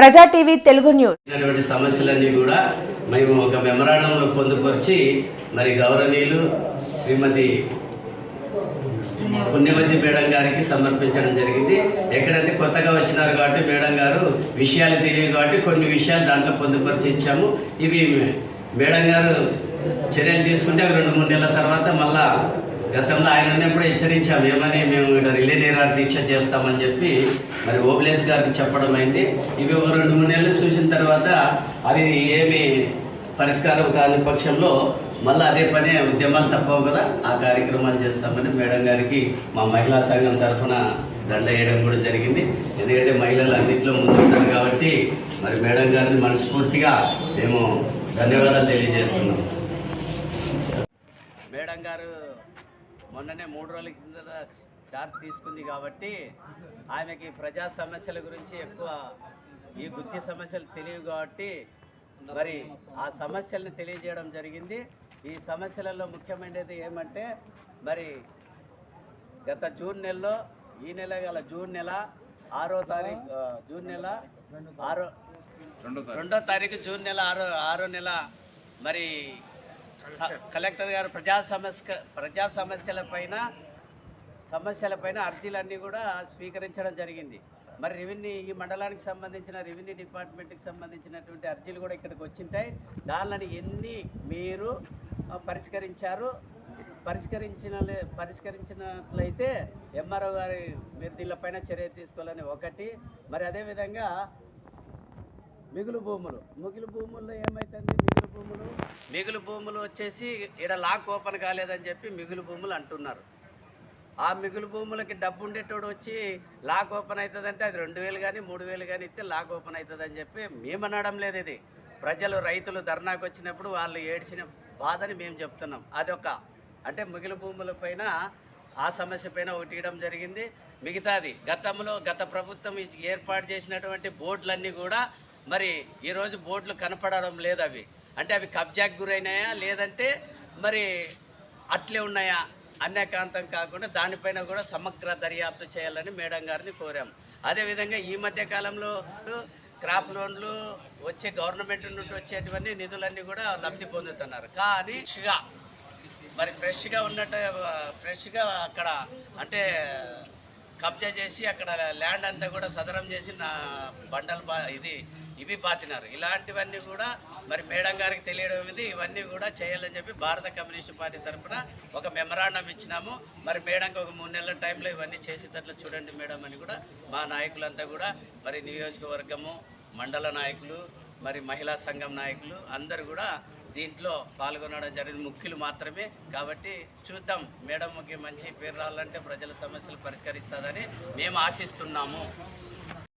ప్రజా TV Telugu news. సమస్యలన్నీ కూడా మేము ఒక మెమరాండంలో పొందుపరిచి మరి గౌరవనీయులు శ్రీమతి పుణ్యవతి మేడం గారికి సమర్పించడం జరిగింది. ఎక్కడంటే కొత్తగా వచ్చినారు కాబట్టి మేడం గారు విషయాలు తెలియదు కాబట్టి కొన్ని విషయాలు దాంట్లో పొందుపరిచి ఇచ్చాము. ఇవి మేడం గారు చర్యలు తీసుకుంటే రెండు మూడు నెలల తర్వాత మళ్ళా గతంలో ఆయన ఉన్నప్పుడు హెచ్చరించాం ఏమని మేము ఇక్కడ రిలే నిరాహార దీక్ష చేస్తామని చెప్పి మరి ఓబ్లేస్ గారికి చెప్పడం అయింది. ఇవి ఒక రెండు మూడు నెలలు చూసిన తర్వాత అవి ఏమి పరిష్కారం కాని పక్షంలో మళ్ళీ అదే పనే ఉద్యమాలు తప్పవు కదా ఆ కార్యక్రమాలు చేస్తామని మేడం గారికి మా మహిళా సంఘం తరఫున దండ వేయడం కూడా జరిగింది. ఎందుకంటే మహిళలు అన్నింటిలో ముందుంటారు కాబట్టి మరి మేడం గారిని మనస్ఫూర్తిగా మేము ధన్యవాదాలు తెలియజేస్తున్నాం. మేడం గారు మొన్ననే మూడు రోజుల కింద చార్జ్ తీసుకుంది కాబట్టి ఆమెకి ప్రజా సమస్యల గురించి ఎక్కువ ఈ గుత్తి సమస్యలు తెలియవు కాబట్టి మరి ఆ సమస్యల్ని తెలియజేయడం జరిగింది. ఈ సమస్యలలో ముఖ్యమైనది ఏమంటే మరి గత జూన్ నెలలో ఈ నెల గల జూన్ నెల ఆరో తారీఖు జూన్ నెల ఆరో రెండో తారీఖు జూన్ నెల ఆరో ఆరో నెల మరి కలెక్టర్ గారు ప్రజా సమస్య ప్రజా సమస్యల పైన సమస్యల పైన అర్జీలన్నీ కూడా స్వీకరించడం జరిగింది. మరి రెవెన్యూ ఈ మండలానికి సంబంధించిన రెవెన్యూ డిపార్ట్మెంట్కి సంబంధించినటువంటి అర్జీలు కూడా ఇక్కడికి వచ్చింటాయి. దానిని ఎన్ని మీరు పరిష్కరించారు? పరిష్కరించిన పరిష్కరించినట్లయితే ఎంఆర్ఓ గారి మీరు దీనిపైన చర్య తీసుకోవాలని ఒకటి. మరి అదేవిధంగా మిగులు భూములు. మిగులు భూముల్లో ఏమవుతుంది మిగులు భూములు వచ్చేసి ఇక్కడ లాక్ ఓపెన్ కాలేదని చెప్పి మిగులు భూములు అంటున్నారు. ఆ మిగులు భూములకి డబ్బు ఉండేటోడు వచ్చి లాక్ ఓపెన్ అవుతుందంటే అది రెండు వేలు కానీ మూడు వేలు కానీ ఇస్తే లాక్ ఓపెన్ అవుతుందని చెప్పి మేము అనడం లేదు ఇది. ప్రజలు రైతులు ధర్నాకు వచ్చినప్పుడు వాళ్ళు ఏడ్చిన బాధని మేము చెప్తున్నాం. అదొక అంటే మిగులు భూముల పైన ఆ సమస్య పైన ఒకటి ఇవ్వడం జరిగింది. మిగతాది గతంలో గత ప్రభుత్వం ఏర్పాటు చేసినటువంటి బోర్డులన్నీ కూడా మరి ఈరోజు బోర్డులు కనపడడం లేదు అవి. అంటే అవి కబ్జాకి గురైనాయా? లేదంటే మరి అట్లే ఉన్నాయా? అన్యకాంతం కాకుండా దానిపైన కూడా సమగ్ర దర్యాప్తు చేయాలని మేడం గారిని కోరాం. అదేవిధంగా ఈ మధ్య కాలంలో క్రాప్ లోన్లు వచ్చే గవర్నమెంట్ నుండి వచ్చేటువంటి నిధులన్నీ కూడా లబ్ధి పొందుతున్నారు. కానీ ఫ్రెష్గా మరి ఫ్రెష్గా ఉన్నట్టు ఫ్రెష్గా అక్కడ అంటే కబ్జా చేసి అక్కడ ల్యాండ్ అంతా కూడా సదరం చేసి నా బండలు ఇది ఇవి పాతినారు ఇలాంటివన్నీ కూడా మరి మేడం గారికి తెలియడం ఇది ఇవన్నీ కూడా చేయాలని చెప్పి భారత కమ్యూనిస్ట్ పార్టీ తరఫున ఒక మెమరాండం ఇచ్చినాము. మరి మేడంకి ఒక మూడు నెలల టైంలో ఇవన్నీ చేసేటట్లు చూడండి మేడం అని కూడా మా నాయకులంతా కూడా మరి నియోజకవర్గము మండల నాయకులు మరి మహిళా సంఘం నాయకులు అందరూ కూడా దీంట్లో పాల్గొనడం జరిగింది. ముఖ్యులు మాత్రమే కాబట్టి చూద్దాం మేడంకి మంచి పేరు రావాలంటే ప్రజల సమస్యలు పరిష్కరిస్తుందని మేము ఆశిస్తున్నాము.